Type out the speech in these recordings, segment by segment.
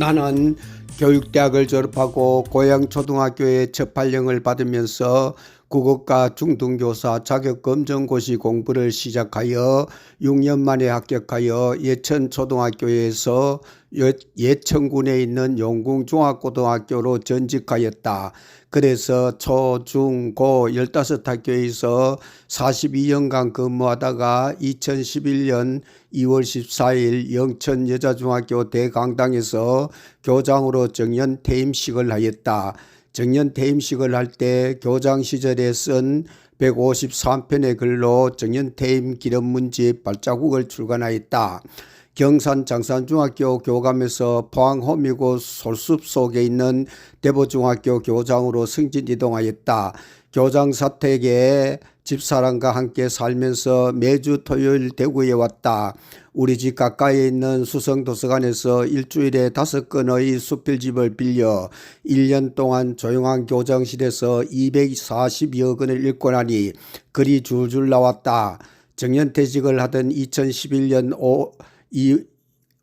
나는 교육대학을 졸업하고 고향 초등학교에 접할령을 받으면서 국어과 중등교사 자격검정고시 공부를 시작하여 6년 만에 합격하여 예천 초등학교에서 예- 예천군에 있는 용궁중학고등학교로 전직하였다. 그래서 초, 중, 고 15학교에서 42년간 근무하다가 2011년 2월 14일 영천 여자중학교 대강당에서 교장으로 정년 퇴임식을 하였다. 정년 퇴임식을 할 때 교장 시절에 쓴 153편의 글로 정년 퇴임 기념 문집 발자국을 출간하였다. 경산 장산중학교 교감에서 포항 호미고 솔숲 속에 있는 대보중학교 교장으로 승진 이동하였다. 교장 사택에 집사람과 함께 살면서 매주 토요일 대구에 왔다. 우리 집 가까이에 있는 수성도서관에서 일주일에 다섯 건의 수필집을 빌려 1년 동안 조용한 교장실에서 240여 권을 읽고 나니 글이 줄줄 나왔다. 정년퇴직을 하던 2011년 5, 이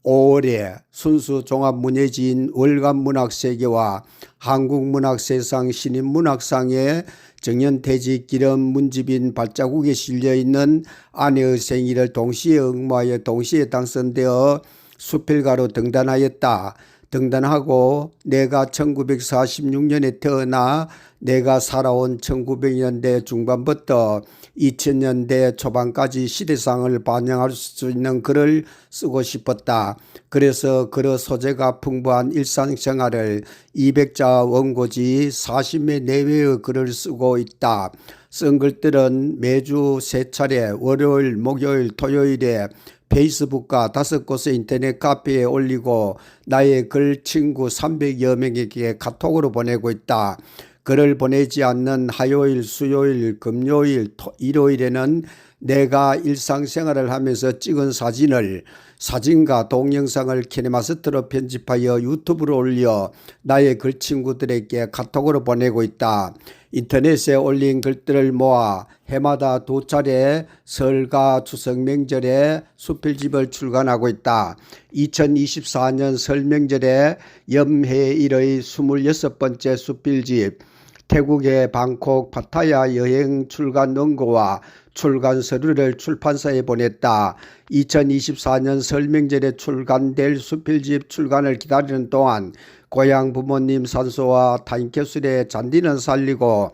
5월에 순수 종합문예지인 월간문학세계와 한국문학세상 신인문학상에 정년퇴직 기념 문집인 발자국에 실려있는 아내의 생일을 동시에 응모하여 동시에 당선되어 수필가로 등단하였다. 등단하고 내가 1946년에 태어나 내가 살아온 1900년대 중반부터 2000년대 초반까지 시대상을 반영할 수 있는 글을 쓰고 싶었다. 그래서 글 소재가 풍부한 일상생활을 200자 원고지 40매 내외의 글을 쓰고 있다. 쓴 글들은 매주 세 차례 월요일, 목요일, 토요일에 페이스북과 다섯 곳의 인터넷 카페에 올리고 나의 글 친구 300여 명에게 카톡으로 보내고 있다. 글을 보내지 않는 화요일, 수요일, 금요일, 토- 일요일에는 내가 일상생활을 하면서 찍은 사진을 사진과 동영상을 키네마스터로 편집하여 유튜브로 올려 나의 글 친구들에게 카톡으로 보내고 있다. 인터넷에 올린 글들을 모아 해마다 두 차례 설과 추석 명절에 수필집을 출간하고 있다. 2024년 설 명절에 염해 1의 26번째 수필집 태국의 방콕 파타야 여행 출간 원고와 출간 서류를 출판사에 보냈다. 2024년 설명절에 출간될 수필집 출간을 기다리는 동안 고향 부모님 산소와 타인캡슐의 잔디는 살리고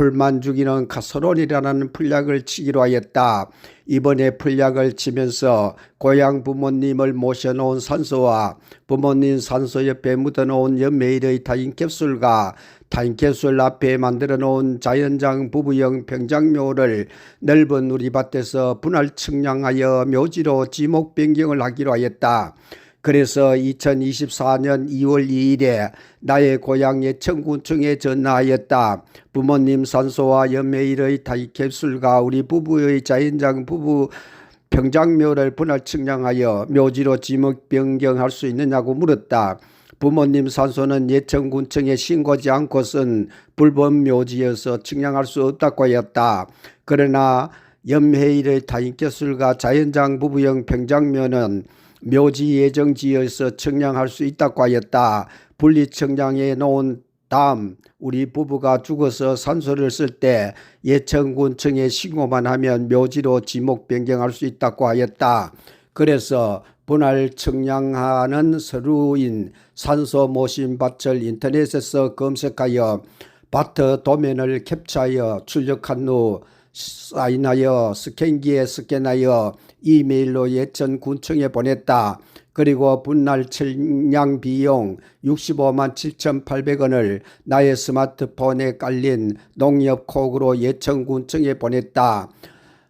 풀만 죽이는 카서론이라는 풀약을 치기로 하였다. 이번에 풀약을 치면서 고향 부모님을 모셔놓은 산소와 부모님 산소 옆에 묻어놓은 연매일의 타인 캡슐과 타인 캡슐 앞에 만들어 놓은 자연장 부부형 평장묘를 넓은 우리 밭에서 분할 측량하여 묘지로 지목 변경을 하기로 하였다. 그래서 2024년 2월 2일에 나의 고향 예천군청에 전화하였다. 부모님 산소와 연매일의 타이캡슐과 우리 부부의 자연장 부부 평장묘를 분할 측량하여 묘지로 지목 변경할 수 있느냐고 물었다. 부모님 산소는 예천군청에 신고지 않고선 불법 묘지여서 측량할 수 없다고 하였다. 그러나 염해일의 타인캐술과 자연장 부부형 평장묘는 묘지 예정지에서 측량할 수 있다고 하였다. 분리 측량해 놓은 다음 우리 부부가 죽어서 산소를 쓸 때 예천군청에 신고만 하면 묘지로 지목 변경할 수 있다고 하였다. 그래서 분할 측량하는 서류인 산소 모신 밭을 인터넷에서 검색하여 밭 도면을 캡처하여 출력한 후 사인하여 스캔기에 스캔하여 이메일로 예천 군청에 보냈다. 그리고 분할 측량 비용 65만 7,800원을 나의 스마트폰에 깔린 농협 콕으로 예천군청에 보냈다.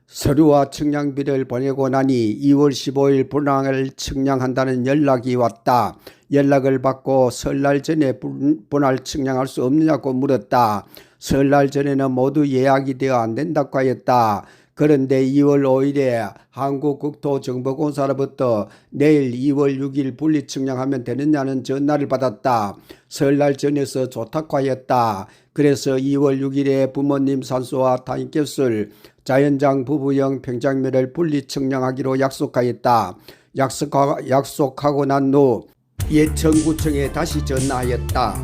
서류와 측량비를 보내고 나니 2월 15일 분할을 측량한다는 연락이 왔다. 연락을 받고 설날 전에 분- 분할 측량할 수 없느냐고 물었다. 설날 전에는 모두 예약이 되어 안 된다고 하였다. 그런데 2월 5일에 한국국토정보공사로부터 내일 2월 6일 분리 측량하면 되느냐는 전화를 받았다. 설날 전에서 좋다고 하였다. 그래서 2월 6일에 부모님 산소와 타인캡슐 자연장 부부형 평장면을 분리 측량하기로 약속하였다. 약속하, 약속하고 난 후 예천구청에 다시 전화하였다.